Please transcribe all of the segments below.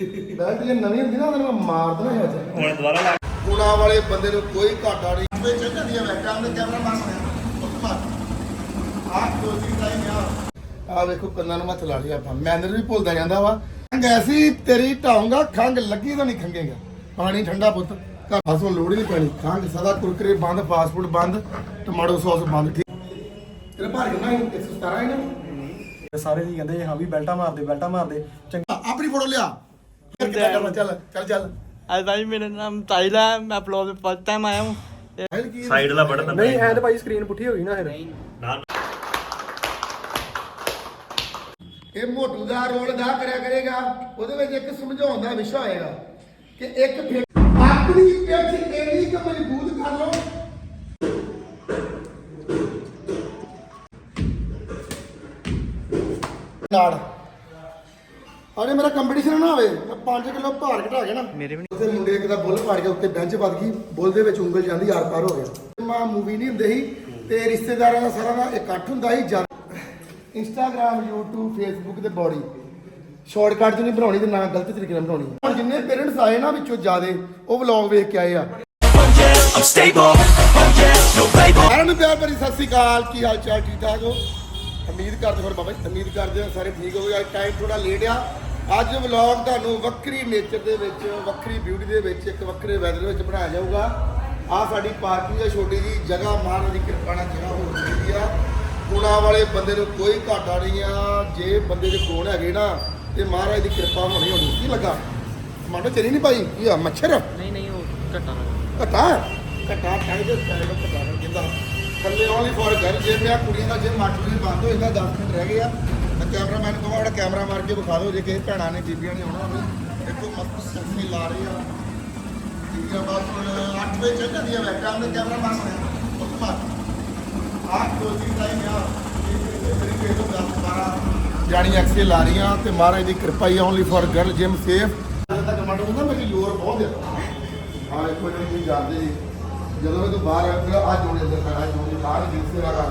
Belt ਜੇ ਨਵੀਂ ਹੁੰਦੀ ਨਾ ਉਹਨੂੰ ਮੈਂ ਮਾਰ ਦੇਣਾ ਹੈ ਅੱਜ। ਹੁਣ ਦੁਬਾਰਾ ਲਾ ਗੁਣਾ ਵਾਲੇ ਬੰਦੇ ਨੂੰ ਕੋਈ ਘਾਟਾ ਨਹੀਂ। ਵੇ ਚੱਲ ਜਾਂਦੀਆਂ ਵੈਕਾਂ ਦੇ ਕੈਮਰਾ ਮਾਰ ਮਾਰ। ਆਹ ਦੋ ਚੀਜ਼ ਆਈ ਆ। ਆ ਵੇਖੋ ਕੰਨਾਂ ਨੂੰ ਹੱਥ ਲਾ ਲਿਆ ਆਪਾਂ। ਮੈਨਰ ਵੀ ਭੁੱਲਦਾ ਜਾਂਦਾ ਵਾ। ਖੰਗ ਐਸੀ ਤੇਰੀ ਢਾਉਂਗਾ ਖੰਗ ਲੱਗੀ ਤਾਂ ਨਹੀਂ ਖੰਗੇਗਾ ਪਾਣੀ ਠੰਡਾ ਪੁੱਤ। ਘਰ ਆਸੋਂ ਲੋੜ ਹੀ ਨਹੀਂ ਪੈਣੀ। ਖੰਗ ਸਦਾ ਕੁਰਕਰੇ ਬੰਦ ਫਾਸਟ ਫੂਡ ਬੰਦ ਟਮਾਟੋ ਸੌਸ ਬੰਦ। ਠੀਕ। ਤੇਰੇ ਭਾਰ ਕਿੰਨਾ ਹੈ 117 ਹੈ ਨਾ ਸਾਰੇ ਜੀ ਕਹਿੰਦੇ ਹਾਂ ਵੀ ਬੈਲਟਾ ਮਾਰਦੇ ਬੈਲਟਾ ਮਾਰਦੇ। ਚੰਗਾ ਆਪਣੀ ਫੋਟੋ ਲਿਆ। ਕਿੱਦਾਂ ਕਰਨਾ ਚੱਲ ਚੱਲ ਚੱਲ ਅੱਜ ਭਾਈ ਮੇਰਾ ਨਾਮ ਤਾਇਲਾ ਹੈ ਮੈਂ ਅਪਲੋਡ ਤੇ ਫਸਟ ਟਾਈਮ ਆਇਆ ਹਾਂ ਫਾਈਲ ਕੀ ਸਾਈਡ ਵਾਲਾ ਬਟਨ ਦਬਾਓ ਨਹੀਂ ਐਂ ਤਾਂ ਭਾਈ ਸਕਰੀਨ ਪੁੱਠੀ ਹੋ ਗਈ ਨਾ ਫਿਰ। ਨਾ ਇਹ ਮੋਟੂ ਦਾ ਰੋਲ ਦਾ ਕਰਿਆ ਕਰੇਗਾ ਉਹਦੇ ਵਿੱਚ ਇੱਕ ਸਮਝਾਉਣ ਦਾ ਵਿਸ਼ਾ ਹੋਏਗਾ ਕਿ ਇੱਕ ਆਪਣੀ ਪਿੱਛ ਇੰਨੀ ਕੁ ਮਜ਼ਬੂਤ ਕਰ ਲਓ। ਨਾਲ ਅਰੇ ਮੇਰਾ ਕੰਪੀਟੀਸ਼ਨ ਨਾ ਹੋਵੇ। ਮੈਂ 5 ਕਿਲੋ ਭਾਰ ਘਟਾ ਕੇ ਨਾ ਮੇਰੇ ਵੀ ਉੱਥੇ ਮੁੰਡੇ ਇੱਕ ਦਾ ਬੁੱਲ ਫੜ ਕੇ ਉੱਤੇ ਬੈਂਚ ਵੱਧ ਗਈ ਬੁੱਲ ਦੇ ਵਿੱਚ ਉਂਗਲ ਜਾਂਦੀ ਆਰ ਪਾਰ ਹੋ ਗਿਆ। ਮਾਂ ਮੂਵੀ ਨਹੀਂ ਹੁੰਦੇ ਸੀ ਤੇ ਰਿਸ਼ਤੇਦਾਰਾਂ ਦਾ ਸਾਰਾ ਦਾ ਇਕੱਠ ਹੁੰਦਾ ਸੀ ਜਦ ਇੰਸਟਾਗ੍ਰam YouTube Facebook ਤੇ ਬੋਡੀ ਸ਼ਾਰਟਕਟ ਚ ਨਹੀਂ ਬਣਾਉਣੀ ਤੇ ਨਾ ਗਲਤ ਤਰੀਕੇ ਨਾਲ ਬਣਾਉਣੀ। ਹੁਣ ਜਿੰਨੇ ਪੇਰੈਂਟਸ ਆਏ ਨਾ ਵਿੱਚੋਂ ਜਿਆਦੇ ਉਹ ਵਲੌਗ ਵੇਖ ਕੇ ਆਏ ਆ. ਸਾਰਿਆਂ ਨੂੰ ਪਿਆਰ ਭਰੀ ਸਤਿ ਸ੍ਰੀ ਅਕਾਲ ਕੀ ਹਾਲ ਚਾਲ ਠੀਕ ਠਾਕ ਹੋ? ਉਮੀਦ ਕਰਦੇ ਫਿਰ ਬਾਬਾ ਜੀ ਉਮੀਦ ਕਰਦੇ ਹਾਂ ਸਾਰੇ ਠੀਕ ਹੋਗੇ ਅੱਜ ਟਾਈਮ ਥੋੜਾ ਲੇਟ ਆ। ਅੱਜ ਵਲੌਗ ਤੁਹਾਨੂੰ ਵੱਖਰੀ ਨੇਚਰ ਦੇ ਵਿੱਚ ਵੱਖਰੀ ਬਿਊਟੀ ਦੇ ਵਿੱਚ ਇੱਕ ਵੱਖਰੇ ਵੈਦਰ ਵਿੱਚ ਬਣਾਇਆ ਜਾਊਗਾ। ਆਹ ਸਾਡੀ ਪਾਰਕਿੰਗ ਹੈ ਛੋਟੀ ਜੀ ਜਗ੍ਹਾ ਮਹਾਰਾਜ ਦੀ ਕਿਰਪਾ ਨਾਲ ਜਗ੍ਹਾ ਹੋ ਚੁੱਕੀ ਆ। ਗੁਣਾ ਵਾਲੇ ਬੰਦੇ ਨੂੰ ਕੋਈ ਘਾਟਾ ਨਹੀਂ ਆ ਜੇ ਬੰਦੇ ਦੇ ਕੋਲ ਹੈਗੇ ਨਾ ਤੇ ਮਹਾਰਾਜ ਦੀ ਕਿਰਪਾ ਹੋਣੀ ਹੋਣੀ। ਕੀ ਲੱਗਾ? ਮਾਨੋ ਚਲੀ ਨਹੀਂ ਭਾਈ ਕੀ ਆ ਮੱਛਰ? ਨਹੀਂ ਨਹੀਂ ਉਹ ਘਟਾ ਘਟਾ? ਘਟਾ ਟਾਈ ਦੇ ਸਟਾਈਲ ਘਟਾ ਜਿੰਦਾ। ਥੱਲੇ ਵਾਲੀ ਫੋਰ ਘਰ ਜੇ ਮੈਂ ਕੁੜੀਆਂ ਦਾ ਜੇ ਮਾਟੂ ਵੀ ਬੰਦ ਹੋਏਗਾ ਜਾਂਦਾ 10 ਮਿੰਟ ਰਹਿ ਗਏ ਆ। ਕੈਮਰਾਮੈਨ ਨੂੰ ਕਹਾਂ ਕੈਮਰਾ ਮਾਰ ਕੇ ਵਿਖਾ ਦਿਓ, ਜੇ ਕਿਸੇ ਭੈਣਾਂ ਨੇ ਬੀਬੀਆਂ ਨੇ ਆਉਣਾ ਹੋਵੇ। ਦੇਖੋ, ਮਸਤ ਸੈਲਫੀ ਲਾ ਰਹੀ ਆ। ਬੀਬੀਆਂ ਬਸ ਹੁਣ 8 ਵਜੇ ਚੱਲ ਜਾਂਦੀਆਂ ਵੈਕਾਂ ਦੇ ਕੈਮਰਾ ਮਾਰ ਮਾਰ ਆਹ ਦੋ ਚੀਜ਼ ਆ। ਮੇਰੀ ਤੋਂ 10 12 ਜਾਣੀ ਐਕਸੇ ਲਾ ਰਹੀਆਂ ਤੇ ਮਹਾਰਾਜ ਦੀ ਕਿਰਪਾ ਹੀ only for girl gym safe ਤਾਂ ਟਮਾਟੋ ਹੁੰਦਾ ਮੇਰੀ ਲੋਰ ਬਹੁਤ ਹੈ ਹਾਂ, ਇੱਕ ਵਾਰੀ ਤੁਸੀਂ ਜੀ। ਜਦੋਂ ਮੈਂ ਤੋਂ ਬਾਹਰ ਆ, ਅੱਜ ਹੋਣੇ ਅੰਦਰ ਖੜਾ ਜੋ ਬਾਹਰ ਜਿੰਸੇ ਲਗਾ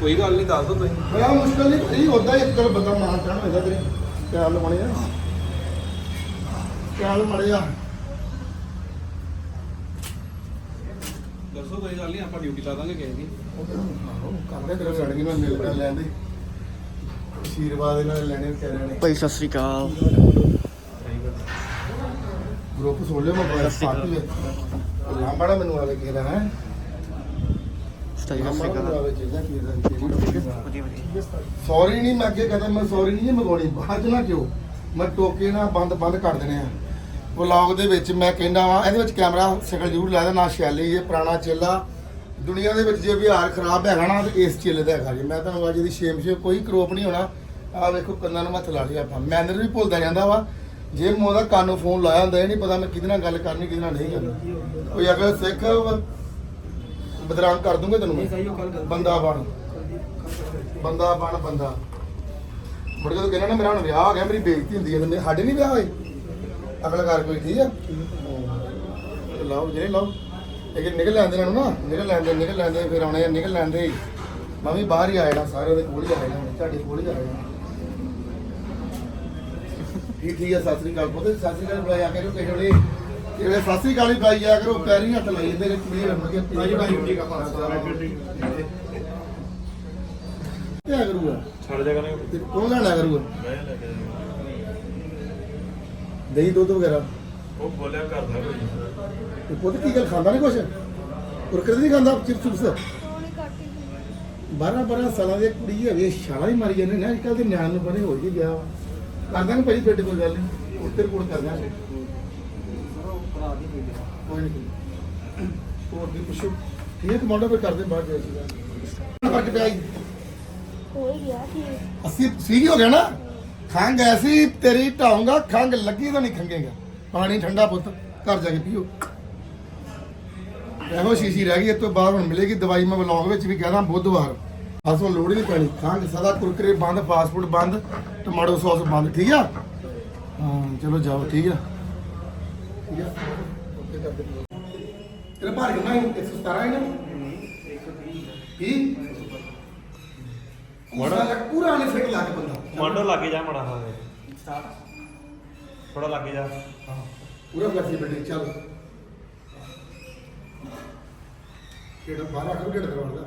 ਕੋਈ ਗੱਲ ਨਹੀਂ ਦੱਸ ਦੋ ਤੁਸੀਂ। ਬੜਾ ਮੁਸ਼ਕਲ ਨਹੀਂ ਭਾਈ ਉਦਾਂ ਇੱਕ ਗੱਲ ਬੰਦਾ ਮਾਰ ਚੜਨ ਹੋਏਗਾ ਤੇਰੇ। ਖਿਆਲ ਬਣੇ ਆ ਖਿਆਲ ਮੜੇ ਆ ਦੱਸੋ ਕੋਈ ਗੱਲ ਨਹੀਂ ਆਪਾਂ ਡਿਊਟੀ ਲਾ ਦਾਂਗੇ ਕਿਸੇ ਕਰਦੇ ਤੇਰੇ ਸੜਕੀ ਨਾਲ ਮਿਲ ਕਰ ਲੈਂਦੇ ਅਸ਼ੀਰਵਾਦ ਇਹਨਾਂ ਨੇ ਲੈਣੇ ਵਿਚਾਰਿਆਂ ਨੇ। ਭਾਈ ਸਤਿ ਸ੍ਰੀ ਅਕਾਲ। ਗਰੁੱਪ ਸੋਲੇ ਮੈਂ ਬੜਾ ਸਾਥੀ ਹੈ ਲਾਂਬਾੜਾ ਮੈਨੂੰ ਆਵੇ ਕਿਹਦਾ ਹੈ। ਸੌਰੀ ਨਹੀਂ ਮੈਂ ਅੱਗੇ ਕਹਦਾ ਮੈਂ ਸੌਰੀ ਨਹੀਂ ਮੰਗਾਉਣੀ ਬਾਅਦ ਨਾ ਕਿਉਂ? ਮੈਂ ਟੋਕੇ ਨਾ ਬੰਦ ਬੰਦ ਕਰ ਦੇਣੇ ਆ। ਵਲੌਗ ਦੇ ਵਿੱਚ ਮੈਂ ਕਹਿੰਦਾ ਵਾਂ ਇਹਦੇ ਵਿੱਚ ਕੈਮਰਾ ਸਿਕਲ ਜ਼ਰੂਰ ਲਾ ਦੇ ਸ਼ੈਲੀ ਇਹ ਪੁਰਾਣਾ ਚੇਲਾ। ਦੁਨੀਆ ਦੇ ਵਿੱਚ ਜੇ ਵਿਹਾਰ ਖਰਾਬ ਹੈਗਾ ਨਾ ਤੇ ਇਸ ਚੇਲੇ ਦਾ ਹੈਗਾ ਜੀ। ਮੈਂ ਤੁਹਾਨੂੰ ਅੱਜ ਇਹਦੀ ਸ਼ੇਮ ਕੋਈ ਕਰੋਪ ਨਹੀਂ ਹੋਣਾ। ਆ ਵੇਖੋ ਕੰਨਾਂ ਨੂੰ ਹੱਥ ਲਾ ਲਿਆ ਆਪਾਂ। ਮੈਨਰ ਵੀ ਭੁੱਲਦਾ ਜਾਂਦਾ ਵਾ। ਜੇ ਮੋਦਾ ਕੰਨ ਫੋਨ ਲਾਇਆ ਹੁੰਦਾ ਇਹ ਨਹੀਂ ਪਤਾ ਮੈਂ ਕਿਹਦੇ ਨਾਲ ਗੱਲ ਕਰਨੀ ਕਿਹਦੇ ਨਾਲ ਨਹੀਂ ਕਰਨੀ। ਉਹ ਯਾਰ ਸਿੱਖ ਬਦਨਾਮ ਕਰ ਦੂੰਗਾ ਤੈਨੂੰ ਮੈਂ। ਬੰਦਾ ਬਣ। ਬੰਦਾ ਬਣ ਬੰਦਾ। ਮੁੜ ਕੇ ਤੂੰ ਕਹਿੰਦਾ ਨਾ ਮੇਰਾ ਹੁਣ ਵਿਆਹ ਹੋ ਗਿਆ ਮੇਰੀ ਬੇਇੱਜ਼ਤੀ ਹੁੰਦੀ ਹੈ ਤੇ ਸਾਡੇ ਨਹੀਂ ਵਿਆਹ ਹੋਏ? ਅਗਲਾ ਘਰ ਕੋਈ ਠੀਕ ਆ? ਲਾਓ ਜਿਹੜੇ ਲਾਓ। ਲੇਕਿਨ ਨਿਕਲ ਲੈਂਦੇ ਨੂੰ ਨਾ ਨਿਕਲ ਲੈਂਦੇ ਨਿਕਲ ਲੈਂਦੇ ਫਿਰ ਆਉਣੇ ਆ, ਨਿਕਲ ਲੈਂਦੇ ਮੈਂ ਵੀ ਬਾਹਰ ਹੀ ਆ ਜਾਣਾ ਸਾਰੇ ਉਹਦੇ ਕੋਲ ਹੀ ਆ ਜਾਣਾ ਤੁਹਾਡੇ ਕੋਲ ਹੀ ਆ ਜਾਣਾ ਠੀਕ ਠੀਕ ਆ ਸਤਿ ਸ੍ਰੀ ਅਕਾਲ ਪੁੱਤ ਸਤਿ ਸ੍ਰੀ ਅਕਾਲ ਬੁਲਾਇਆ ਕਰੋ ਕਿਸੇ ਵੇਲੇ। ਸ੍ਰੀ ਅਕਾਲ ਹੀ ਬੁਲਾਈ ਆ ਕਰੋ ਪੈਰੀ ਹੱਥ ਲਾਈ ਜਾਂਦੇ ਨੇ ਕੁੜੀ ਰੰਮ ਕੇ ਭਾਈ ਭਾਈ ਆ ਕੀ ਕਰੂਗਾ? ਛੱਡ ਜਾ ਕਰਾਂਗੇ। ਤੇ ਕੌਣ ਲੈਣਾ ਕਰੂਗਾ? ਦਹੀਂ ਦੁੱਧ ਵਗੈਰਾ? ਉਹ ਬੋਲਿਆ ਕਰਦਾ ਕੋਈ ਤੇ ਪੁੱਤ ਕੀ ਗੱਲ ਖਾਂਦਾ ਨਹੀਂ ਕੁਛ? ਕੁਰਕਰੇ ਨਹੀਂ ਖਾਂਦਾ ਚਿਪਸ ਚਿਪਸ? 12 12 ਸਾਲਾਂ ਦੀ ਕੁੜੀ ਹੈਗੀ ਛਾਲਾ ਹੀ ਮਾਰੀ ਜਾਂਦੇ ਨੇ ਅੱਜ ਕੱਲ ਦੇ ਨਿਆਣ ਨੂੰ ਬਣੇ ਹੋ ਜੀ ਗਿਆ ਕਰਦਾ ਨਹੀਂ ਭਾਈ ਬੇਟੇ ਕੋਈ ਗੱਲ ਨਹੀਂ ਉੱਤੇ ਰਿਪੋਰਟ ਕਰਦਾ ਕੋਈ ਨਹੀਂ ਹੋਰ ਦੀ ਪੁੱਛੋ ਠੀਕ ਕਮਾਂਡੋ पे ਕਰਦੇ ਬਾਅਦ ਜੈ ਸੀਗਾ ਫ਼ਰਕ ਪਿਆ ਜੀ ਹੋ ਹੀ ਗਿਆ ਠੀਕ ਅਸੀਂ ਠੀਕ ਹੋ ਗਿਆ ਨਾ? ਖੰਗ ਐਸੀ ਤੇਰੀ ਢਾਉਂਗਾ ਖੰਗ ਲੱਗੀ ਤਾਂ ਨਹੀਂ ਖੰਗੇਗਾ ਪਾਣੀ ਠੰਡਾ ਪੁੱਤ, ਘਰ ਜਾ ਕੇ ਪੀਓ। ਇਹੋ ਸ਼ੀਸ਼ੀ ਰਹਿ ਗਈ ਇਸ ਤੋਂ ਬਾਅਦ ਹੁਣ ਮਿਲੇਗੀ ਦਵਾਈ ਮੈਂ ਵਲੌਗ ਵਿੱਚ ਵੀ ਕਹਿਦਾ ਬੁੱਧਵਾਰ। ਬਸ ਹੁਣ ਲੋੜ ਹੀ ਨਹੀਂ ਪੈਣੀ। ਖੰਗ ਸਦਾ ਕੁਰਕਰੇ ਬੰਦ ਫਾਸਟ ਫੂਡ ਬੰਦ ਟਮਾਟੋ ਸੌਸ ਬੰਦ, ਠੀਕ ਆ? ਹਾਂ, ਚਲੋ ਜਾਓ, ਠੀਕ ਆ? ਠੀਕ ਆ? ਓਕੇ ਕਰ ਦਿੰਦੇ ਤੇਰਾ ਭਾਰ ਕਿੰਨਾ ਹੈ 117 ਹੈ ਨਾ? 20 ਪੂਰਾ ਪੂਰਾ ਨੇ ਫਿੱਟ ਲੱਗ ਬੰਦਾ। ਮਾਂਡੋ ਲੱਗੇ ਜਾ ਮੜਾ ਹਾਵੇ ਥੋੜਾ ਲੱਗ ਜਾ। ਹਾਂ। ਪੂਰਾ ਫਲੈਕਸੀਬਿਲਿਟੀ ਚੱਲ। ਕਿਹੜਾ ਬਾਹਰ ਆ ਕੇ ਕਿਹੜਾ ਕਰਵਾਉਂਦਾ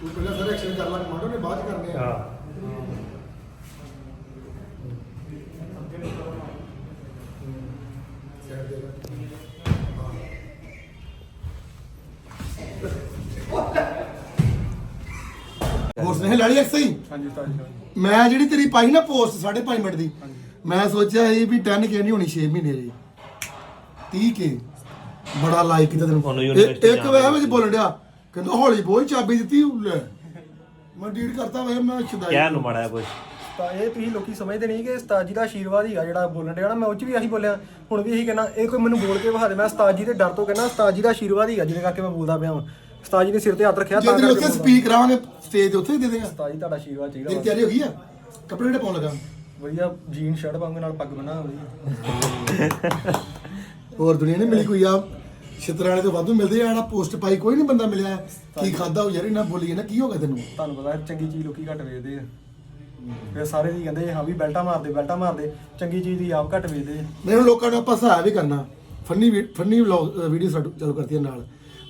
ਤੂੰ ਪਹਿਲਾਂ ਸਾਰੇ ਐਕਸ਼ਨ ਕਰ ਲਾ ਕਮਾਂਡੋ ਨੇ ਬਾਅਦ ਕਰਨੇ ਆ। ਹਾਂ। ਸਨੇਹ ਲਾਲੀ ਐਕਸ ਸਹੀ ਹਾਂਜੀ ਉਸਤਾਦ ਜੀ ਮੈਂ ਜਿਹੜੀ ਤੇਰੀ ਪਾਈ ਨਾ ਪੋਸਟ 5.5 ਮਿੰਟ ਦੀ ਮੈਂ ਸੋਚਿਆ ਸੀ ਵੀ 10 ਕੇ ਨਹੀਂ ਹੋਣੀ 6 ਮਹੀਨੇ ਦੀ। 30 ਕੇ ਬੜਾ ਲਾਈਕ ਕੀਤਾ ਤੈਨੂੰ। ਉਹਨੂੰ ਇਹ- university ਇੱਕ ਵੇ ਵਿੱਚ ਬੋਲਣ ਡਿਆ। ਕਹਿੰਦਾ ਹੌਲੀ ਬੋਲ ਚਾਬੀ ਦਿੱਤੀ ਉਹ ਲੈ। ਮੈਂ ਡੀਡ ਕਰਤਾ ਵੇ ਮੈਂ ਛਦਾਈ ਕਹਿ ਨੂੰ ਮਾੜਾ ਕੁਝ ਤਾਂ ਇਹ ਤੁਸੀਂ ਲੋਕੀ ਸਮਝਦੇ ਨਹੀਂ ਕਿ ਉਸਤਾਦ ਜੀ ਦਾ ਆਸ਼ੀਰਵਾਦ ਹੀਗਾ ਜਿਹੜਾ ਬੋਲਣ ਡਿਆ ਨਾ। ਮੈਂ ਉਹ ਚ ਵੀ ਇਹੀ ਬੋਲਿਆ ਹੁਣ ਵੀ ਇਹੀ ਕਹਿਣਾ ਇਹ ਕੋਈ ਮੈਨੂੰ ਬੋਲ ਕੇ ਵਿਖਾ ਦੇ। ਮੈਂ ਉਸਤਾਦ ਜੀ ਦੇ ਡਰ ਤੋਂ ਕਹਿੰਦਾ ਉਸਤਾਦ ਜੀ ਦਾ ਆਸ਼ੀਰਵਾਦ ਹੀਗਾ ਜਿਹਦੇ ਕਰਕੇ ਮੈਂ ਬੋਲਦਾ ਪਿਆ ਹਾਂ ਉਸਤਾਦ ਜੀ ਨੇ ਸਿਰ ਤੇ ਹੱਥ ਰੱਖਿਆ ਜੇ ਤਾਂ ਤੈਨੂੰ ਕਰਕੇ ਉੱਥੇ ਬੋਲਦਾ। ਸਪੀਕ ਕਰਾਵਾਂਗੇ ਸਟੇਜ ਤੇ ਉੱਥੇ ਹੀ ਦੇ ਦੇਗਾ ਉਸਤਾਦ ਜੀ ਤੁਹਾਡਾ ਆਸ਼ੀਰਵਾਦ ਚਾਹੀਦਾ ਤੇਰੀ ਬਸ। ਤਿਆਰੀ ਹੋ ਗਈ ਆ? ਕੱਪੜੇ ਜਿਹੜੇ ਪਾਉਣ ਲੱਗਾ? ਵਧੀਆ ਜੀਨ ਸ਼ਰਟ ਪਾਉਂਗੇ ਨਾਲ ਪੱਗ ਬੰਨਾ ਵਧੀਆ। ਹੋਰ ਦੁਨੀਆ ਨੇ ਮਿਲੀ ਕੋਈ ਆ ਛਤਰਾਲੇ ਤੋਂ ਵਾਧੂ ਮਿਲਦੇ ਆ ਜਿਹੜਾ ਪੋਸਟ ਪਾਈ ਕੋਈ ਨਹੀਂ ਬੰਦਾ ਮਿਲਿਆ। ਕੀ ਖਾਦਾ ਹੋ ਯਾਰ ਇਹਨਾਂ ਬੋਲੀ ਨਾ ਕੀ ਹੋ ਗਿਆ ਤੈਨੂੰ? ਤੁਹਾਨੂੰ ਪਤਾ ਚੰਗੀ ਚੀਜ਼ ਲੋਕੀ ਘੱਟ ਵੇਚਦੇ ਆ। ਫਿਰ ਸਾਰੇ ਦੀ ਕਹਿੰਦੇ ਹਾਂ ਵੀ ਬੈਲਟਾ ਮਾਰਦੇ ਬੈਲਟਾ ਮਾਰਦੇ ਚੰਗੀ ਚੀਜ਼ ਦੀ ਆਪ ਘੱਟ ਵੇਚਦੇ ਆ। ਮੈਨੂੰ ਲੋਕਾਂ ਨੂੰ ਆਪਾਂ ਸਹਾਇਆ ਵੀ ਕਰਨਾ। ਫਨੀ ਫਨੀ ਵਲੌਗ ਵੀਡੀਓ ਚਾਲੂ ਕਰਤੀ ਨਾਲ।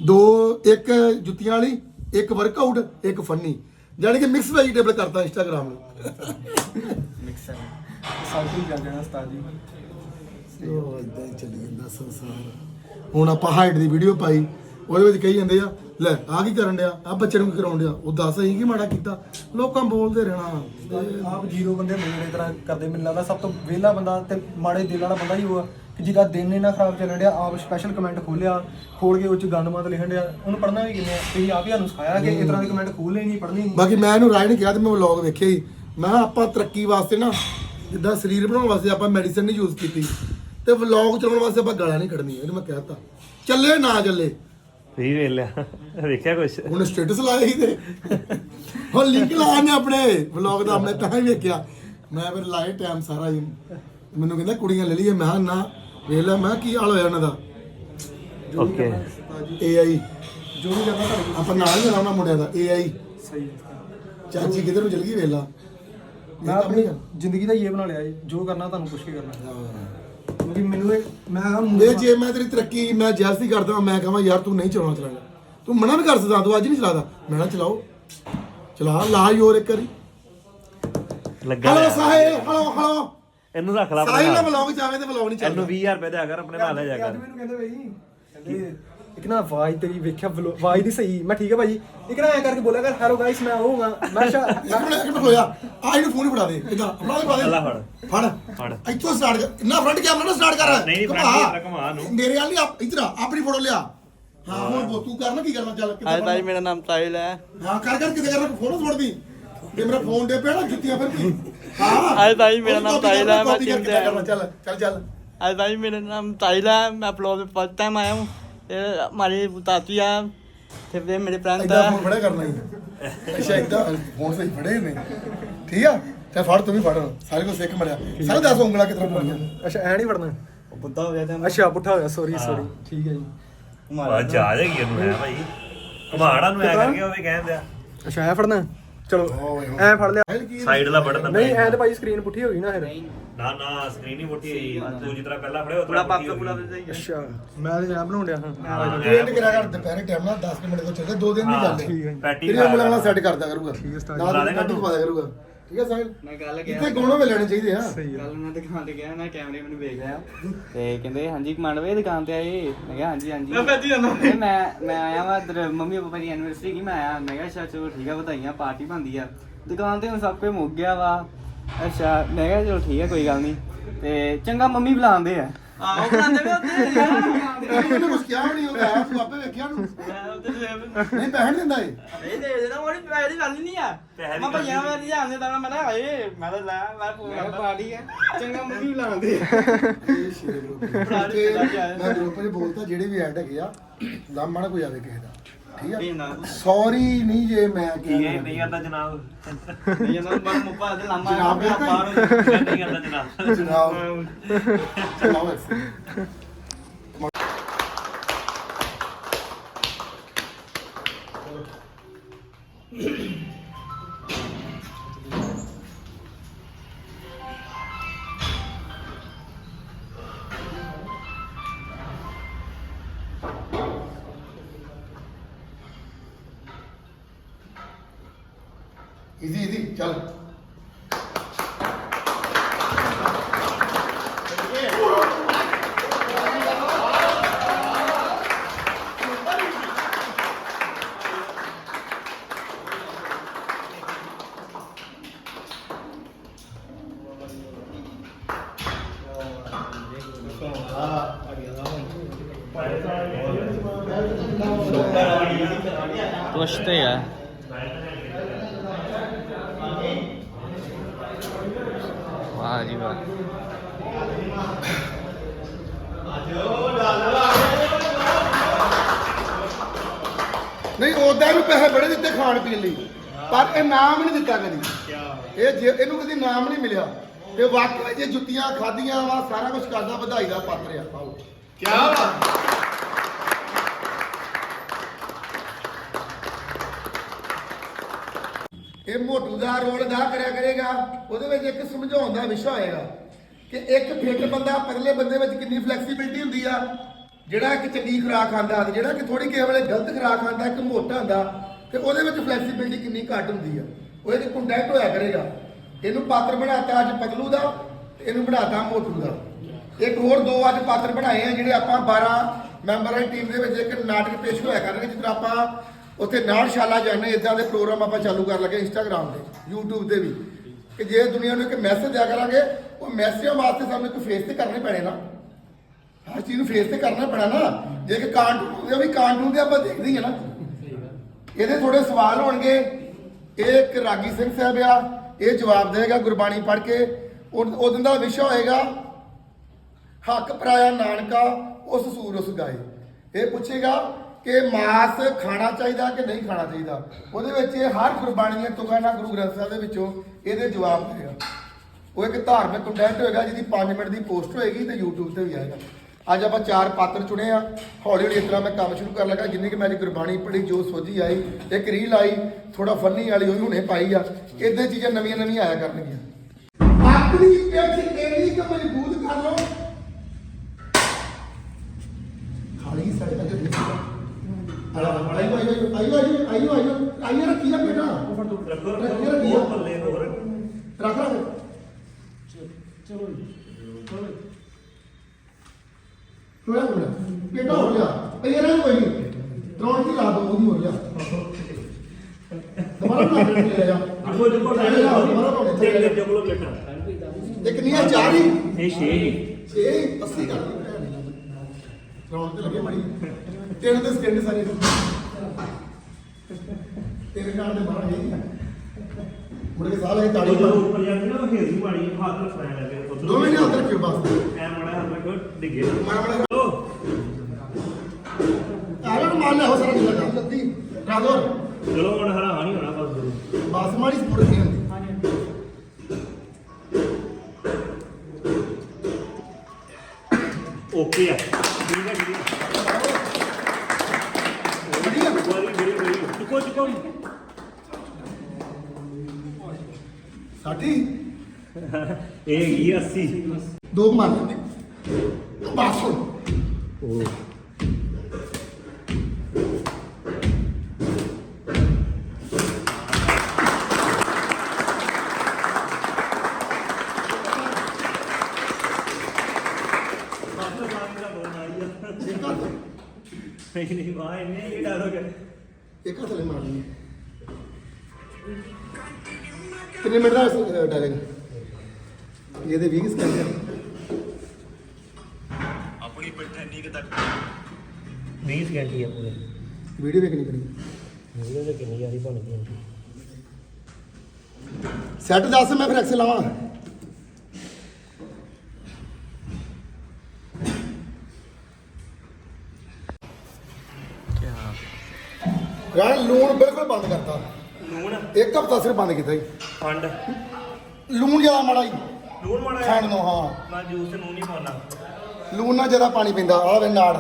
ਦੋ ਇੱਕ ਜੁੱਤੀਆਂ ਵਾਲੀ ਇੱਕ ਵਰਕਆਊਟ ਇੱਕ ਫਨੀ ਜਾਣੀ ਕਿ ਮਿਕਸ ਵੈਜੀਟੇਬਲ ਕਰਤਾ ਇੰਸਟਾਗ੍ਰਾਮ ਨੂੰ। ਮਿਕਸਰ ਸਭ ਕੁਝ ਚੱਲ ਜਾਣਾ ਉਸਤਾਦ ਜੀ ਉਹ ਇਦਾਂ ਹੀ ਚੱਲੀ ਜਾਂਦਾ ਸੰਸਾਰ। ਹੁਣ ਆਪਾਂ ਹਾਈਟ ਦੀ ਵੀਡੀਓ ਪਾਈ ਉਹਦੇ ਵਿੱਚ ਕਹੀ ਜਾਂਦੇ ਆ ਲੈ ਆ ਕੀ ਕਰਨ ਡਿਆ? ਆ ਬੱਚੇ ਨੂੰ ਕੀ ਕਰਾਉਣ ਡਿਆ? ਉਹ ਦੱਸ ਅਸੀਂ ਕੀ ਮਾੜਾ ਕੀਤਾ? ਲੋਕਾਂ ਬੋਲਦੇ ਰਹਿਣਾ। ਆਪ ਜ਼ੀਰੋ ਬੰਦੇ ਇਸ ਤਰ੍ਹਾਂ ਕਰਦੇ ਮੈਨੂੰ ਲੱਗਦਾ ਸਭ ਤੋਂ ਵਿਹਲਾ ਬੰਦਾ ਤੇ ਮਾੜੇ ਦਿਲ ਵਾਲਾ ਬੰਦਾ ਹੀ ਹੋਆ ਕਿ ਜਿਹਦਾ ਦਿਨ ਇਹਨਾਂ ਖਰਾਬ ਚੱਲਣ ਡਿਆ ਆਪ ਸਪੈਸ਼ਲ ਕਮੈਂਟ ਖੋਲਿਆ ਖੋਲ ਕੇ ਉਹ ਚ ਗੰਦਮਤ ਲਿਖਣ ਡਿਆ। ਉਹਨੂੰ ਪੜਨਾ ਵੀ ਕਿੰਨੇ ਆ? ਤੁਸੀਂ ਆਪ ਹੀ ਸਾਨੂੰ ਸਿਖਾਇਆ ਕਿ ਇਸ ਤਰ੍ਹਾਂ ਦੇ ਕਮੈਂਟ ਖੋਲਣੇ ਨਹੀਂ ਪੜ੍ਹਨੇ ਨਹੀਂ। ਬਾਕੀ ਮੈਂ ਇਹਨੂੰ ਰਾਜ ਨੇ ਕਿਹਾ ਤੇ ਮੈਂ ਵਲੌਗ ਵੇਖਿਆ ਹੀ। ਮੈਂ ਕਿਹਾ ਆਪਾਂ ਤਰੱਕੀ ਵਾਸਤੇ ਨਾ ਜਿੱਦਾਂ ਸਰੀਰ ਬਣਾਉਣ ਵਾਸਤੇ ਆਪਾਂ ਮੈਡੀਸਿਨ ਨਹੀਂ ਯੂਜ਼ ਕੀਤੀ। ਤੇ ਵਲੌਗ ਚਲਾਉਣ ਵਾਸਤੇ ਆਪਾਂ ਗਾਲਾਂ ਨਹੀਂ ਕੱਢਣੀਆਂ ਇਹਨੂੰ ਮੈਂ ਕਹਿਤਾ। ਚੱਲੇ ਨਾ ਚੱਲੇ। ਵੀ ਵੇਖ ਲਿਆ ਵੇਖਿਆ ਕੁਛ? ਹੁਣ ਸਟੇਟਸ ਲਾਇਆ ਸੀ ਤੇ। ਹੁਣ ਲਿੰਕ ਲਾਇਆ ਨੇ ਆਪਣੇ ਵਲੌਗ ਦਾ ਆਪਣੇ ਤਾਂ ਹੀ ਵੇਖਿਆ। ਮੈਂ ਫਿਰ ਲਾਏ ਟਾਈਮ ਸਾਰਾ ਹੀ। ਮੈਨੂੰ ਕਹਿੰਦਾ ਕੁੜੀਆਂ ਲੈ ਲਈਏ ਮੈਂ ਕਿਹਾ ਨਾ। ਵੇਖ ਲੈ ਮੈਂ ਕਿਹਾ ਕੀ ਹਾਲ ਹੋਇਆ ਉਹਨਾਂ ਦਾ? ਓਕੇ AI ਜੋ ਵੀ ਤੁਹਾਡੇ ਆਪਾਂ ਨਾਲ ਹੀ ਲਾਉਣਾ ਮੁੰਡਿਆਂ ਦਾ ਕੋਲ ਸਹੀ ਚਾਚੀ ਕਿਧਰ ਨੂੰ ਚਲ ਗਈ ਵੇਖ ਲਾ। ਮੈਂ ਆਪਣੀ ਜ਼ਿੰਦਗੀ ਦਾ ਇਹ ਬਣਾ ਲਿਆ ਜੀ। ਜੋ ਕਰਨਾ ਤੁਹਾਨੂੰ ਪੁੱਛ ਕੇ ਕਰਨਾ। ਕਿਉਂਕਿ ਮੈਨੂੰ ਇਹ ਮੈਂ ਕਿਹਾ ਮੁੰਡੇ ਦੇ ਜੇ ਮੈਂ ਤੇਰੀ ਤਰੱਕੀ ਮੈਂ ਜੈਸੀ ਕਰਦਾ ਮੈਂ ਕਹਾਂ ਯਾਰ ਤੂੰ ਨਹੀਂ ਚਲਾਉਣਾ ਚਲਾਣਾ ਤੂੰ ਮਨਾ ਵੀ ਕਰ ਸਕਦਾ ਤੂੰ ਅੱਜ ਨਹੀਂ ਚਲਾਦਾ। ਮੈਂ ਨਾ ਚਲਾਓ। ਚਲਾ ਲਾ ਯੋਰ ਇੱਕ ਵਾਰੀ। ਲੱਗਾ ਹਲੋ। Sahil hello hello. ਇਹਨੂੰ ਰੱਖ ਲਾ ਆਪਣੇ ਨਾ ਨਾਲ। ਵਲੌਗ ਜਾਵੇ ਤੇ ਵਲੌਗ ਨਹੀਂ ਇਹਨੂੰ ਚੱਲਦਾ 20000 ਰੁਪਏ ਦਿਆ ਕਰ ਆਪਣੇ ਨਾਲ ਲੈ ਜਾ ਅੱਜ ਕਰ। ਮੈਨੂੰ ਕਹਿੰਦੇ ਬਈ ਕਹਿੰਦੇ ਇੱਕ ਨਾ ਆਵਾਜ਼ ਤੇਰੀ ਵੇਖਿਆ ਵਲੋ- ਆਵਾਜ਼ ਦੀ ਸਹੀ। ਮੈਂ ਠੀਕ ਹੈ ਭਾਜੀ ਇੱਕ ਨਾ ਐ ਕਰਕੇ ਬੋਲਿਆ ਕਰ ਹੈਲੋ ਗਾਇਸ ਮੈਂ ਹੋਊਗਾ ਮੈਂ ਸ਼ਾ ਇੱਕ ਮਿੰਟ ਇੱਕ ਮਿੰਟ ਹੋਇਆ। ਆ ਇਹਨੂੰ ਫੋਨ ਹੀ ਫੜਾ ਦੇ। ਇਦਾਂ ਫੜਾ ਦੇ ਫੜਾ ਅੱਲਾ ਦੇ ਫੜ। ਫੜ। ਫੜ। ਇੱਥੋਂ ਸਟਾਰਟ ਕਰ। ਨਾ ਫਰੰਟ ਕੈਮਰਾ ਨਾਲ ਸਟਾਰਟ ਕਰ। ਨਹੀਂ, ਨਹੀਂ, front ਘੁਮਾ। camera ਘੁਮਾ ਨੂੰ। ਮੇਰੇ ਵਾਲੀ ਆਪ ਇਧਰ ਆ, ਆਪਣੀ ਫੋਟੋ ਲਿਆ। ਹਾਂ ਹੁਣ ਬੋ ਤੂੰ ਕਰਨਾ ਕੀ ਕਰਨਾ? ਚੱਲ ਹਾਏ ਕਿੱਦਾਂ ਤਾਈ ਮੇਰਾ ਨਾਮ ਸਾਹਿਲ ਹੈ ਹਾਂ ਕਰ ਕਰ ਕਿਤੇ ਕਰਨਾ? ਫੋਟੋ ਛੋੜਦੀ ਤੇ ਮੇਰਾ ਫੋਨ ਦੇ ਪਿਆ ਨਾ ਜੁੱਤੀਆਂ ਫਿਰ ਕੀ ਹਾਂ ਹਾਏ ਤਾਈ ਮੇਰਾ ਨਾਮ copy ਸਾਹਿਲ ਹੈ ਕਰਨਾ, ਮੈਂ copy ਜਿਮ ਕਰਕੇ ਤੇ ਆਇਆ ਕਰਨਾ, ਚੱਲ ਚੱਲ ਚੱਲ हाय भाई मेरा नाम साहिल है मैं अपलोड पे फर्स्ट टाइम आया हूँ ये हमारी ताती है फिर ये मेरे फ्रेंड ਇਦਾਂ ਫੋਨ है ਫੜਿਆ ਕਰਨਾ ਹੀ ਅੱਛਾ ਇਦਾਂ ਫੋਨ ਸਹੀ ਫੜੇ ਨੇ ਠੀਕ ਆ ਤੇ ਫੜ ਤੂੰ ਵੀ ਫੜ ਸਾਰੇ ਕੋ ਸਿੱਖ ਮੜਿਆ ਸਾਰੇ ਦੱਸ ਉਂਗਲਾਂ ਕਿਤਨਾ ਪਾਉਣੀਆਂ ਅੱਛਾ ਐ ਨਹੀਂ ਫੜਨਾ बुद्धा हो गया था ਅੱਛਾ ਪੁੱਠਾ ਹੋਇਆ ਸੌਰੀ ਸੌਰੀ ਠੀਕ ਹੈ ਜੀ ਆ ਜਾ ਜਾਏਗੀ ਇਹਨੂੰ ਹੈ ਭਾਈ ਘਮਾੜਾ ਨੂੰ ਐ ਕਰਕੇ ਉਹਦੇ ਕਹਿੰਦੇ ਆ ਅੱਛਾ ਐ ਫੜਨਾ ਚਲੋ ਐ ਫੜ ਲਿਆ। ਸਾਈਡ ਦਾ ਬਟਨ ਨਹੀਂ ਐ ਤਾਂ ਭਾਈ ਸਕਰੀਨ ਪੁੱਠੀ ਹੋ ਗਈ ਨਾ ਫਿਰ। ਨਾ ਨਾ ਸਕਰੀਨ ਹੀ ਮੋਟੀ ਹੋਈ। ਦੂਜੀ ਤਰ੍ਹਾਂ ਪਹਿਲਾਂ ਫੜਿਆ ਉਤਰਾ ਪੱਕ ਪੁਲਾ ਦੇ ਜਾਈ ਅੱਛਾ। ਮੈਂ ਤੇ ਜਨਾਬ ਬਣਾਉਣ ਡਿਆ ਹਾਂ। ਟ੍ਰੇਨ ਕਰਾ ਕਰ ਦੁਪਹਿਰੇ ਟਾਈਮ ਨਾਲ 10 ਮਿੰਟ ਤੋਂ ਚੱਲਦਾ 2 ਦਿਨ ਦੀ ਗੱਲ ਹੈ। ਪੈਟੀ ਨਾਲ ਸੈੱਟ ਕਰਦਾ ਕਰੂਗਾ। ਠੀਕ ਹੈ ਸਟਾਰਟ ਨਾਲ ਕਰੂਗਾ। ਠੀਕ ਹੈ ਸਾਹਿਲ? ਮੈਂ ਗੱਲ ਗਿਆ ਇੱਥੇ ਗੁਣੋਂ ਵੀ ਲੈਣੇ ਚਾਹੀਦੇ ਆ? ਸਹੀ ਕੱਲ ਮੈਂ ਦੁਕਾਨ ਤੇ ਗਿਆ ਨਾ ਕੈਮਰੇ ਮੈਨੂੰ ਵੇਖ ਲਿਆ। ਤੇ ਕਹਿੰਦੇ ਹਾਂਜੀ ਕਮਾਂਡ ਵੇ ਦੁਕਾਨ ਤੇ ਆਏ। ਮੈਂ ਕਿਹਾ ਹਾਂਜੀ ਹਾਂਜੀ। ਮੈਂ ਭੱਜੀ ਜਾਂਦਾ। ਮੈਂ ਮੈਂ ਆਇਆ ਵਾ ਇੱਧਰ ਮੰਮੀ ਪਾਪਾ ਦੀ ਐਨੀਵਰਸਰੀ ਕੀ ਮੈਂ ਆਇਆ। ਮੈਂ ਕਿਹਾ ਅੱਛਾ ਚਲੋ ਠੀਕ ਆ ਵਧਾਈਆਂ ਪਾਰਟੀ ਬਣਦੀ ਆ। ਦੁਕਾਨ ਤੇ ਹੁਣ ਸਭ ਕੁਝ ਮੁੱਕ ਗਿਆ ਵਾ। ਅੱਛਾ ਮੈਂ ਕਿਹਾ ਚਲੋ ਠੀਕ ਆ ਕੋਈ ਗੱਲ ਨਹੀਂ। ਤੇ ਚੰਗਾ ਮੰਮੀ ਬੁਲਾਉਂਦੇ ਆ। ਆਹੋ ਬਣਾਉਂਦੇ ਵੇ ਉੱਤੇ ਉਹ ਆਇਆ ਤੂੰ ਆਪੇ ਵੇਖਿਆ ਨੂੰ ਨਹੀਂ ਪਹਿਣ ਦਿੰਦਾ ਏ ਨਹੀਂ ਦੇ ਦੇਣਾ ਮੋੜੀ ਗੱਲ ਨਹੀਂ ਆ। ਮੈਂ ਭਈਆ ਮੈਂ ਨਹੀਂ ਤਾਂ ਮੈਂ ਦਾ। ਠੀਕ ਆ? ਸੌਰੀ ਨਹੀਂ ਜੇ ਮੈਂ ਇਹ ਨਹੀਂ ਕਹਿੰਦਾ ਜਨਾਬ। ਨਹੀਂ ਜਨਾਬ ਮੈਂ ਮੁੱਪਾ ਦੇ ਲਾਮਾ ਜਨਾਬ ਬਾਹਰ ਨਹੀਂ ਕਰਦਾ ਜਨਾਬ। ਜਨਾਬ। ਕੁਛ ਤੇ ਆ। ਵਾਹ ਜੀ ਵਾਹ। ਨਹੀਂ ਉਦਾਂ ਨੂੰ ਪੈਸੇ ਬੜੇ ਦਿੱਤੇ ਖਾਣ ਪੀਣ ਲਈ ਪਰ ਇਹ ਨਾਮ ਨਹੀਂ ਦਿੱਤਾ ਕਦੀ। ਇਹ ਜੇ ਇਹਨੂੰ ਕਦੀ ਨਾਮ ਨਹੀਂ ਮਿਲਿਆ। ਤੇ ਵਾਕਈ ਜੇ ਜੁੱਤੀਆਂ ਖਾਧੀਆਂ ਵਾ ਸਾਰਾ ਕੁਝ ਕਰਦਾ ਵਧਾਈ ਦਾ ਪਾਤਰ ਆ। ਆਓ। ਕੀ ਬਾਤ ਇਹ ਮੋਟੂ ਦਾ ਰੋਲ ਅਦਾ ਕਰਿਆ ਕਰੇਗਾ ਉਹਦੇ ਵਿੱਚ ਇੱਕ ਸਮਝਾਉਣ ਦਾ ਵਿਸ਼ਾ ਹੋਏਗਾ ਕਿ ਇੱਕ ਫਿੱਟ ਬੰਦਾ ਪਤਲੇ ਬੰਦੇ ਵਿੱਚ ਕਿੰਨੀ ਫਲੈਕਸੀਬਿਲਟੀ ਹੁੰਦੀ ਆ ਜਿਹੜਾ ਇੱਕ ਚੰਗੀ ਖੁਰਾਕ ਖਾਂਦਾ ਤੇ ਜਿਹੜਾ ਕਿ ਥੋੜੀ ਕਿਸੇ ਵੇਲੇ ਗਲਤ ਖੁਰਾਕ ਖਾਂਦਾ ਇੱਕ ਮੋਟਾ ਹੁੰਦਾ ਤੇ ਉਹਦੇ ਵਿੱਚ ਫਲੈਕਸੀਬਿਲਟੀ ਕਿੰਨੀ ਘੱਟ ਹੁੰਦੀ ਆ। ਉਹ ਇਹਦੇ ਕੰਟੈਕਟ ਹੋਇਆ ਕਰੇਗਾ। ਇਹਨੂੰ ਪਾਤਰ ਬਣਾਤਾ ਅੱਜ ਪਤਲੂ ਦਾ, ਤੇ ਇਹਨੂੰ ਬਣਾਤਾ ਮੋਟੂ ਦਾ। ਇੱਕ ਹੋਰ ਦੋ ਅੱਜ ਪਾਤਰ ਬਣਾਏ ਆ, ਜਿਹੜੇ ਆਪਾਂ 12 ਮੈਂਬਰਾਂ ਦੀ ਟੀਮ ਦੇ ਵਿੱਚ ਇੱਕ ਨਾਟਕ ਪੇਸ਼ ਹੋਇਆ ਕਰਾਂਗੇ ਜਿੱਦਾਂ ਆਪਾਂ ਉੱਥੇ ਨਾਟਸ਼ਾਲਾ ਜਾਣੇ ਇਦਾਂ ਦੇ ਪ੍ਰੋਗਰਾਮ ਆਪਾਂ ਚਾਲੂ ਕਰ ਲੱਗੇ ਇੰਸਟਾਗ੍ਰam ਤੇ, YouTube ਤੇ ਵੀ। ਕਿ ਜੇ ਦੁਨੀਆ ਨੂੰ ਇੱਕ ਮੈਸੇਜ ਦਿਆ ਕਰਾਂਗੇ, ਉਹ ਮੈਸੇਜ ਵਾਸਤੇ ਸਾਨੂੰ ਇੱਕ ਫੇਸ ਤੇ ਕਰਨੇ ਪੈਣੇ ਨਾ। ਹਰ ਚੀਜ਼ ਨੂੰ ਫੇਸ ਤੇ ਕਰਨਾ ਪੈਣਾ ਨਾ। ਜੇ ਕਿ ਕਾਰਟੂਨ ਹੁੰਦੇ ਵੀ ਕਾਰਟੂਨ ਦੇ ਆਪਾਂ ਦੇਖਦੇ ਹੀ ਆ ਨਾ। ਇਹਦੇ ਥੋੜੇ ਸਵਾਲ ਹੋਣਗੇ। ਇਹ ਇੱਕ ਰਾਗੀ ਸਿੰਘ ਸਾਹਿਬ ਆ ਇਹ ਜਵਾਬ ਦੇਗਾ ਗੁਰਬਾਣੀ ਪੜ੍ਹ ਕੇ। ਉਦੋਂ ਦਾ ਵਿਸ਼ਾ ਹੋਏਗਾ, ਹੱਕ ਪਰਾਇਆ ਨਾਨਕਾ, ਉਸ ਸੂਰ ਉਸ ਗਾਏ ਇਹ ਪੁੱਛੇਗਾ ਕਿ ਮਾਸ ਖਾਣਾ ਚਾਹੀਦਾ ਕਿ ਨਹੀਂ ਖਾਣਾ ਚਾਹੀਦਾ? ਉਹਦੇ ਵਿੱਚ ਇਹ ਹਰ ਗੁਰਬਾਣੀ ਦੀਆਂ ਤੁਕਾਂ ਨਾਲ ਗੁਰੂ ਗ੍ਰੰਥ ਸਾਹਿਬ ਦੇ ਵਿੱਚੋਂ ਇਹਦੇ ਜਵਾਬ ਦੇਗਾ ਉਹ ਇੱਕ ਧਾਰਮਿਕ ਕੰਟੈਂਟ ਹੋਏਗਾ ਜਿਹਦੀ 5 ਮਿੰਟ ਦੀ ਪੋਸਟ ਹੋਏਗੀ ਤੇ YouTube ਤੇ ਵੀ ਆਏਗਾ। ਅੱਜ ਆਪਾਂ ਚਾਰ ਪਾਤਰ ਚੁਣੇ ਆ। ਹੌਲੀ ਹੌਲੀ ਇਸ ਤਰ੍ਹਾਂ ਮੈਂ ਕੰਮ ਸ਼ੁਰੂ ਕਰਨ ਲੱਗਾ। ਜਿੰਨੀ ਕਿ ਮੈਂ ਅੱਜ ਗੁਰਬਾਣੀ ਪੜ੍ਹੀ ਜੋ ਸੋਝੀ ਆਈ ਇੱਕ ਰੀਲ ਆਈ ਥੋੜਾ ਫੰਨੀ ਵਾਲੀ ਉਹ ਹੁਣੇ ਪਾਈ ਆ। ਇਦਾਂ ਚੀਜ਼ਾਂ ਨਵੀਆਂ ਨਵੀਆਂ ਆਇਆ ਕਰਨਗੀਆਂ। ਆਪਣੀ ਪਿੱਠ ਇੰਨੀ ਕਿ ਮਜ਼ਬੂਤ ਕਰ ਲਓ। ਖਾਲੀ ਸਾਡੇ ਤੱਕ ਦੇ ਆਲਾ ਆਈਓ ਆਈਓ ਆਈਓ ਆਈਓ ਆਈਓ ਆਈਓ ਆਈਓ ਰੱਖੀ ਆ ਬੇਟਾ। ਹੋਰ। ਰੱਖ ਰੱਖ। ਚਲੋ ਚਲੋ ਬੇਟਾ ਹੋ ਗਿਆ। ਰਹਿ ਕੋਈ ਨਹੀਂ ਤਰੌਣ ਦੀ ਲਾ ਦੋ ਉਹਦੀ ਹੋ ਗਿਆ। ਦੁਬਾਰਾ ਕੇ ਲੈ ਜਾ। ਅੱਗੋ ਜੱਗੋ ਲੈ ਦੁਬਾਰਾ ਬਣਾ ਕੇ ਦੇਖ ਲੈ ਲੈ ਜਾ ਜੱਗੋ ਬੇਟਾ ਇੱਕ ਨਹੀਂ ਆ ਚਾਰ ਹੀ। ਇਹ ਛੇ ਹੀ। ਛੇ 80 ਕਰ ਤਰੌਣ ਤੇ ਲੱਗੇ ਮੜੀ। ਤਿੰਨ ਦੇ ਸਕਿੰਟ ਸਾਰੇ। ਤੇਰੇ ਕਾਰਡ ਦੇ ਬਾਹਰ ਹੈ ਮੁੜ ਕੇ ਸਾਲ ਇਹ ਤਾੜੀ ਜਦੋਂ ਉੱਪਰ ਜਾਂਦੀ ਨਾ ਉਹ ਹੇਰੀ ਮਾੜੀ ਹੱਥ ਫੈਨ ਲੱਗੇ। ਉੱਧਰ ਦੋਵੇਂ ਨੇ ਉੱਧਰ ਕਿਉਂ ਬਸ। ਐ ਰੱਖੋ ਡਿੱਗੇ ਮਾੜਾ ਲੋ ਆਲਣ ਮਾਰ ਲਿਆ ਹੋ ਸਾਰਾ ਜਿਲਾ ਕਰ ਲੱਦੀ ਰਾਜੋਰ। ਚਲੋ ਹੁਣ ਹਰਾ ਨਹੀਂ ਹੋਣਾ ਬਸ ਗੁਰੂ। ਬਸ ਮਾੜੀ ਸਪੋਰਟ ਨਹੀਂ ਹੁੰਦੀ। ਓਕੇ ਆ। ਠੀਕ ਹੈ ਠੀਕ ਹੈ ਵਧੀਆ। ਵੈਰੀ ਵੈਰੀ ਵੈਰੀ ਚੁੱਕੋ ਚੁੱਕੋ। ਸਾਡੀ ਇਹ ਹੈਗੀ 80 ਦੋ ਮਾਰ ਦਿੰਦੇ ਬਸ ਹੁਣ ਇੱਕ ਹੱਥ ਨਹੀਂ ਨਹੀਂ ਵਾਹ ਇਹਨੇ ਇਹ ਡਰ ਹੋ ਇੱਕ ਹੱਥ ਲੈ ਮਾਰਨੀ ਹੈ। ਕਿੰਨੇ ਮਿੰਟ ਦਾ ਡਾਇਲੌਗ ਇਹਦੇ 20 ਸਕਿੰਟ ਆਪਣੀ ਪਿੱਠ ਕਿ ਤੱਕ 20 ਸਕਿੰਟ ਹੀ ਆ ਪੂਰੇ ਵੀਡੀਓ ਵੇਖਣੀ ਪੈਣੀ ਵੀਡੀਓ ਤੇ ਕਿੰਨੀ ਯਾਰੀ ਬਣ ਗਈ ਸੈੱਟ ਦੱਸ ਮੈਂ ਫਿਰ ਐਕਸਲ ਲਾਵਾਂ ਯਾਰ ਲੂਣ ਬਿਲਕੁਲ ਬੰਦ ਕਰਤਾ। ਲੂਣ? ਇੱਕ ਹਫਤਾ ਸਿਰ ਬੰਦ ਕੀਤਾ ਜੀ। ਖੰਡ ਲੂਣ ਜ਼ਿਆਦਾ ਮਾੜਾ ਜੀ। ਲੂਣ ਮਾੜਾ ਖਾਣ ਨੂੰ ਹਾਂ। ਮੈਂ ਜੂਸ ਨੂੰ ਨਹੀਂ ਪਾਉਣਾ ਲੂਣ ਨਾਲ ਜ਼ਿਆਦਾ ਪਾਣੀ ਪੈਂਦਾ ਆਹ ਵੇ ਨਾੜ।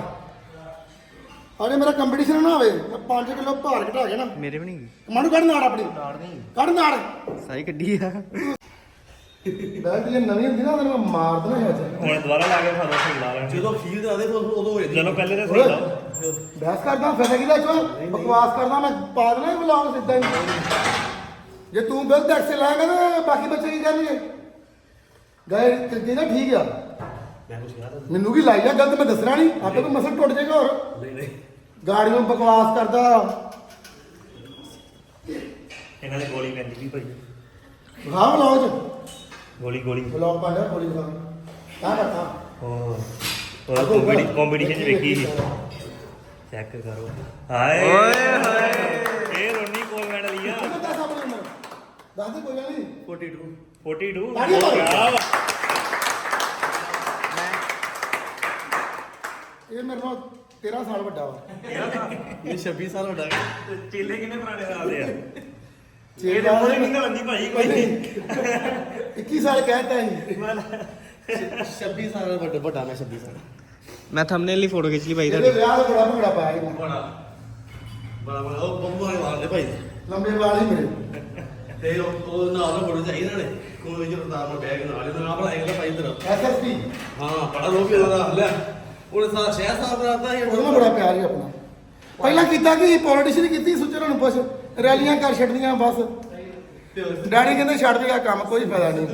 ਅਰੇ ਮੇਰਾ ਕੰਪੀਟੀਸ਼ਨ ਨਾ ਹੋਵੇ ਮੈਂ 5 ਕਿਲੋ ਭਾਰ ਘਟਾ ਗਿਆ ਨਾ। ਮੇਰੇ ਵੀ ਨਹੀਂ। ਮਾਨੂੰ ਕੱਢ ਨਾੜ ਆਪਣੀ। ਨਾੜ ਨਹੀਂ। ਕੱਢ ਨਾੜ। ਸਾਈ ਕੱਢੀ ਆ। ਬੈਲਟ ਜੇ ਨਵੀਂ ਹੁੰਦੀ ਨਾ ਉਹਨੂੰ ਮੈਂ ਮਾਰ ਦੇਣਾ ਹੈ ਅੱਜ। ਹੁਣ ਦੁਬਾਰਾ ਲਾ ਕੇ ਖਾਦਾ ਸਹੀ ਲਾ ਲੈਣਾ। ਜਦੋਂ ਖੀਰ ਦਾ ਦੇ ਉਦੋਂ ਹੋ ਜਾਂਦੀ ਚਲੋ ਪਹਿਲੇ ਤਾਂ ਸਹੀ ਲਾਓ ਬਹਿਸ ਕਰਦਾ ਫਾਇਦਾ ਕਿਹਦਾ ਚੋ? ਬਕਵਾਸ ਕਰਦਾ ਮੈਂ ਪਾ ਦੇਣਾ ਇਹ ਵਲੌਗ ਸਿੱਧਾ ਹੀ। ਜੇ ਤੂੰ ਗਲਤ ਐਕਸੇ ਲਾਏਗਾ ਤਾਂ ਬਾਕੀ ਬੱਚੇ ਕੀ ਕਰਨਗੇ ਗਏ ਤਰੀਕੇ ਨਾਲ ਠੀਕ ਆ। ਮੈਂ ਕੁਝ ਕਿਹਾ ਤਾਂ ਮੈਨੂੰ ਵੀ ਲਾਈ ਜਾ ਗਲਤ ਮੈਂ ਦੱਸਣਾ ਨਹੀਂ। ਆਪੇ ਕੋਈ ਮਸਲ ਟੁੱਟ ਜਾਏਗਾ ਹੋਰ। ਨਹੀਂ ਨਹੀਂ। ਗਾੜੀਆਂ ਬਕਵਾਸ ਕਰਦਾ। ਇਹਨਾਂ ਦੇ ਗੋਲੀ ਪੈਂਦੀ ਵੀ ਭਾਈ। ਹਾਂ ਬਲੌਗ ਚ। ਗੋਲੀ ਗੋਲੀ। ਬਲੌਗ ਪਾਇਆ ਬੋਲੀ ਦਾ ਕਾ ਕਰਤਾ ਉਹ ਉਹ ਕੰਪੀਟੀ ਕੰਪੀਟੀਸ਼ਨ ਚ ਵੇਖੀ ਸੀ। ਚੈੱਕ ਕਰੋ। ਹਾਏ। ਓਏ ਹੋਏ। ਇਹ ਰੋਣੀ ਕੋਲ ਮੈਡਲ ਲਿਆ। ਕਿੰਨਾ ਦੱਸ ਆਪਣੀ ਉਮਰ ਦੱਸ ਦੇ ਕੋਈ ਗੱਲ ਨਹੀਂ 42 42 ਤਾੜੀਆਂ ਮਾਰੋ। ਕਿਆ ਵਾ। ਇਹ ਮੇਰੇ ਨਾਲ 13 ਸਾਲ ਵੱਡਾ ਵਾ। ਇਹ 26 ਸਾਲ ਵੱਡਾ ਚੇਲੇ ਕਿੰਨੇ ਪੁਰਾਣੇ ਸਾਲ ਦੇ ਆ? ਚੇਲਾ ਇਹ ਤਾਂ ਉਹਨੇ ਨਹੀਂ ਲੰਦੀ ਭਾਈ ਕੋਈ ਨਹੀਂ। 21 ਸਾਲ ਕਹਿਤਾ ਸੀ। 26 ਸਾਲ ਵੱਡਾ ਵੱਡਾ ਮੈਂ 26 ਸਾਲ। ਮੈਂ ਥੰਬਨੇਲ ਲਈ ਫੋਟੋ ਖਿੱਚ ਲਈ ਭਾਈ ਇਹਦੇ ਵਿਆਹ ਦਾ ਬੜਾ ਭੰਗੜਾ ਪਾਇਆ ਮੈਂ। ਬੜਾ ਬੜਾ ਬੜਾ ਉਹ ਬੰਬੂ ਵਾਲੇ ਵਾਲੇ ਭਾਈ। ਲੰਬੇ ਵਾਲ ਹੀ ਮੇਰੇ। ਤੇ ਉਹ ਉਹ ਨਾਲ ਨਾ ਫੋਟੋ ਚਾਹੀਦੀ ਨਾਲੇ ਕੋਲ ਵਿੱਚ ਰਤਾਰ ਨਾਲ ਬੈਗ ਨਾਲ ਇਹਦਾ ਨਾਮ ਬਣਾਏਗਾ ਤਾਂ ਭਾਈ ਤੇਰਾ। ਐਸਐਸਪੀ ਹਾਂ ਬੜਾ ਵੀ ਉਹਦਾ ਲੈ। ਉਹਨੇ ਸਾਰਾ ਸ਼ਹਿਰ ਸਾਹਿਬ ਰਾਤਾ ਹੀ ਉਹਨੂੰ ਬੜਾ ਪਿਆਰ ਹੀ ਆਪਣਾ। ਪਹਿਲਾਂ ਕੀਤਾ ਕਿ ਪੋਲੀਟੀਸ਼ੀਅਨ ਕੀਤੀ ਸੁਚਰ ਨੂੰ ਪੁੱਛ। ਰੈਲੀਆਂ ਕਰ ਛੱਡਦੀਆਂ ਬਸ। ਡੈਡੀ ਕਹਿੰਦੇ ਛੱਡ ਦੇਗਾ ਕੰਮ ਕੋਈ ਫਾਇਦਾ ਨਹੀਂ।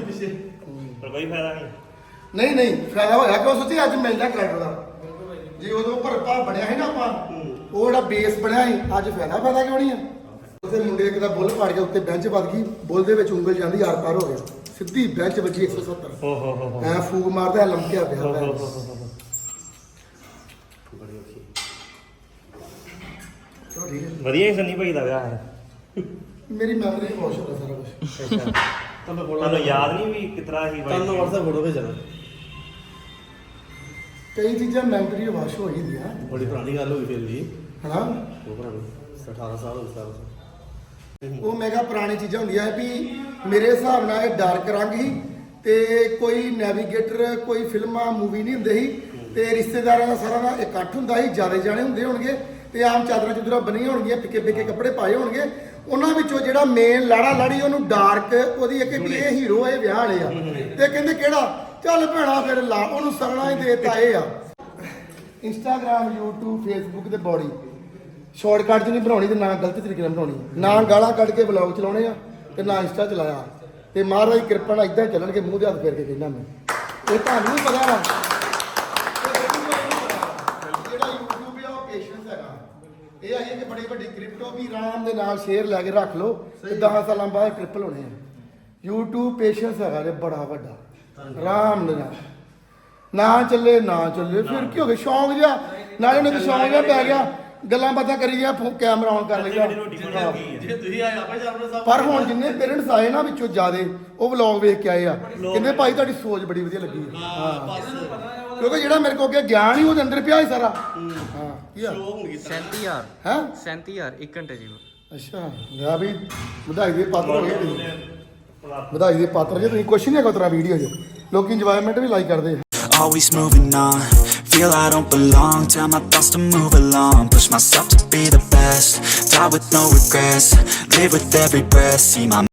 ਪਰ ਕੋਈ ਫਾਇਦਾ ਨਹੀਂ। ਨਹੀਂ ਨਹੀਂ ਫਾਇਦਾ ਹੋਇਆ ਕਿ ਉਹ ਸੱਚੀ ਅੱਜ ਮਿਲਦਾ ਕਰੈਕਟਰ ਦਾ। ਜੇ ਉਦੋਂ ਭਰਪਾ ਬਣਿਆ ਸੀ ਨਾ ਆਪਾਂ ਉਹ ਜਿਹੜਾ ਬੇਸ ਬਣਿਆ ਸੀ ਅੱਜ ਫਾਇਦਾ ਫਾਇਦਾ ਕਿਉਂ ਨਹੀਂ ਆ? ਉੱਥੇ ਮੁੰਡੇ ਇੱਕ ਦਾ ਬੁੱਲ ਪਾੜ ਕੇ ਉੱਤੇ ਬੈਂਚ ਵੱਜ ਗਈ ਬੁੱਲ ਦੇ ਵਿੱਚ ਉਂਗਲ ਜਾਂਦੀ ਆਰ ਪਾਰ ਹੋ ਗਿਆ। ਸਿੱਧੀ ਬੈਂਚ ਵੱਜੀ 170 ਹੋ ਹੋ ਹੋ ਹੋ। ਐ ਫੂਕ ਮਾਰਦਾ ਲੰਕਿਆ ਪਿਆ ਹੋ ਹੋ ਪਿਆ। ਹੋ ਹੋ ਚਲੋ ਠੀਕ ਹੈ ਵਧੀਆ ਹੀ ਸੰਨੀ ਭਾਈ ਦਾ ਵਿਆਹ ਹੈ। ਮੇਰੀ ਮੈਮਰੀ ਬਹੁਤ ਸ਼ੁਕਰ ਸਾਰਾ ਕੁਝ ਤੁਹਾਨੂੰ ਯਾਦ ਨਹੀਂ ਵੀ ਕਿਤਰਾ ਹੀ ਤੁਹਾਨੂੰ WhatsApp ਫੋਟੋ ਭੇਜਣਾ ਕਈ ਚੀਜ਼ਾਂ ਮੈਮਰੀ ਵਾਸ਼ ਹੋ ਜਾਂਦੀਆਂ। ਬੜੀ ਪੁਰਾਣੀ ਗੱਲ ਹੋ ਗਈ ਫਿਰ ਵੀ। ਹਨਾ? ਉਹ ਪੁਰਾਣੀ 18 ਸਾਲ ਹੋ ਗਏ ਸਾਲ ਉਹ ਮੈਂ ਕਿਹਾ ਪੁਰਾਣੀ ਚੀਜ਼ਾਂ ਹੁੰਦੀਆਂ ਹੈ ਵੀ ਮੇਰੇ ਹਿਸਾਬ ਨਾਲ ਇਹ ਡਾਰਕ ਰੰਗ ਹੀ ਤੇ ਕੋਈ ਨੈਵੀਗੇਟਰ ਕੋਈ ਫਿਲਮਾਂ ਮੂਵੀ ਨਹੀਂ ਹੁੰਦੇ ਸੀ ਤੇ ਰਿਸ਼ਤੇਦਾਰਾਂ ਦਾ ਸਾਰਾ ਦਾ ਇਕੱਠ ਹੁੰਦਾ ਸੀ ਜ਼ਿਆਦਾ ਜਾਣੇ ਹੁੰਦੇ ਹੋਣਗੇ ਤੇ ਆਮ ਚਾਦਰਾਂ ਚੁਦਰਾਂ ਬੰਨੀਆਂ ਹੋਣਗੀਆਂ ਫਿੱਕੇ ਫਿੱਕੇ ਕੱਪੜੇ ਪਾਏ ਹੋਣਗੇ। ਉਹਨਾਂ ਵਿੱਚੋਂ ਜਿਹੜਾ ਮੇਨ ਲਾੜਾ ਲਾੜੀ ਉਹਨੂੰ ਡਾਰਕ ਉਹਦੀ ਇੱਕ ਵੀ ਇਹ ਹੀਰੋ ਇਹ ਵਿਆਹ ਵਾਲੇ ਆ। ਤੇ ਕਹਿੰਦੇ ਕਿਹੜਾ? ਚੱਲ ਭੈਣਾ ਫਿਰ ਲਾ ਉਹਨੂੰ ਸਗਣਾ ਹੀ ਦੇਤਾ ਇਹ ਆ। ਇੰਸਟਾਗ੍ਰam YouTube Facebook ਤੇ ਬੋਡੀ ਸ਼ਾਰਟਕਟ ਚ ਨਹੀਂ ਬਣਾਉਣੀ ਤੇ ਨਾ ਗਲਤ ਤਰੀਕੇ ਨਾਲ ਬਣਾਉਣੀ। ਨਾ ਗਾਲਾਂ ਕੱਢ ਕੇ ਵਲੌਗ ਚਲਾਉਣੇ ਆ ਤੇ ਨਾ ਇੰਸਟਾ ਚਲਾਇਆ। ਤੇ ਮਹਾਰਾਜ ਕਿਰਪਾ ਨਾਲ ਇਦਾਂ ਚੱਲਣਗੇ ਮੂੰਹ ਦੇ ਹੱਥ ਫੇਰ ਕੇ ਕਹਿੰਦਾ ਮੈਂ। ਇਹ ਤੁਹਾਨੂੰ ਵੀ ਪਤਾ ਆ ਹੈਗਾ। ਇਹ ਆਈ ਹੈ ਕਿ ਬੜੀ ਵੱਡੀ ਕ੍ਰਿਪਟੋ ਵੀ ਆਰਾਮ ਦੇ ਨਾਲ ਸ਼ੇਅਰ ਲੈ ਕੇ ਰੱਖ ਲਓ ਤੇ 10 ਸਾਲਾਂ ਬਾਅਦ ਟ੍ਰਿਪਲ ਹੋਣੇ ਆ। YouTube ਪੇਸ਼ੈਂਸ ਹੈਗਾ ਜੇ ਬੜਾ ਵੱਡਾ। ਆਰਾਮ ਦੇ ਨਾਲ। ਨਾ ਚੱਲੇ ਨਾ ਚੱਲੇ ਫਿਰ ਕੀ ਹੋ ਗਿਆ? ਸ਼ੌਂਕ ਜਿਹਾ। ਨਾਲੇ ਉਹਨੇ ਸ਼ੌਂਕ ਜਿਹਾ ਪੈ ਗਿਆ। ਗੱਲਾਂ ਬਾਤਾਂ ਕਰੀ ਗਿਆ ਫੋ- ਕੈਮਰਾ ਆਨ ਕਰ ਜੇ ਤੁਸੀਂ ਆਏ ਆਪੇ ਸਭ ਪਰ ਹੁਣ ਜਿੰਨੇ ਪੇਰੈਂਟਸ ਆਏ ਨਾ ਵਿੱਚੋਂ ਜਿਆਦੇ ਉਹ ਵਲੌਗ ਵੇਖ ਕੇ ਆਏ ਆ। ਕਹਿੰਦੇ ਭਾਈ ਤੁਹਾਡੀ ਸੋਚ ਬੜੀ ਵਧੀਆ ਲੱਗੀ ਹੈ। ਕਿਉਂਕਿ ਜਿਹੜਾ ਮੇਰੇ ਕੋਲ ਅੱਗੇ ਗਿਆਨ ਹੀ ਉਹਦੇ ਅੰਦਰ ਪਿਆ ਹੀ ਸਾਰਾ। ਹਾਂ। ਕੀ ਆ? ਸ਼ੋਅ ਹੋਣਗੇ 37000 ਹੈ? 37000 1 ਘੰਟੇ ਜੀ ਅੱਛਾ ਲਿਆ ਵੀ। ਵਧਾਈ ਦੇ ਪਾਤਰ ਹੋ ਗਏ ਵਧਾਈ ਦੇ ਪਾਤਰ ਜੇ ਤੁਸੀਂ ਕੁਛ ਨਹੀਂ ਹੈਗਾ ਤੇਰਾ ਵੀਡੀਓ 'ਚ ਲੋਕੀ ਇੰਜੋਇਮੈਂਟ ਵੀ ਲਾਈਕ ਕਰਦੇ ਆ Always moving on, feel I don't belong. Tell my thoughts to move along, push myself to be the best. Die with no regrets, live with every breath. See my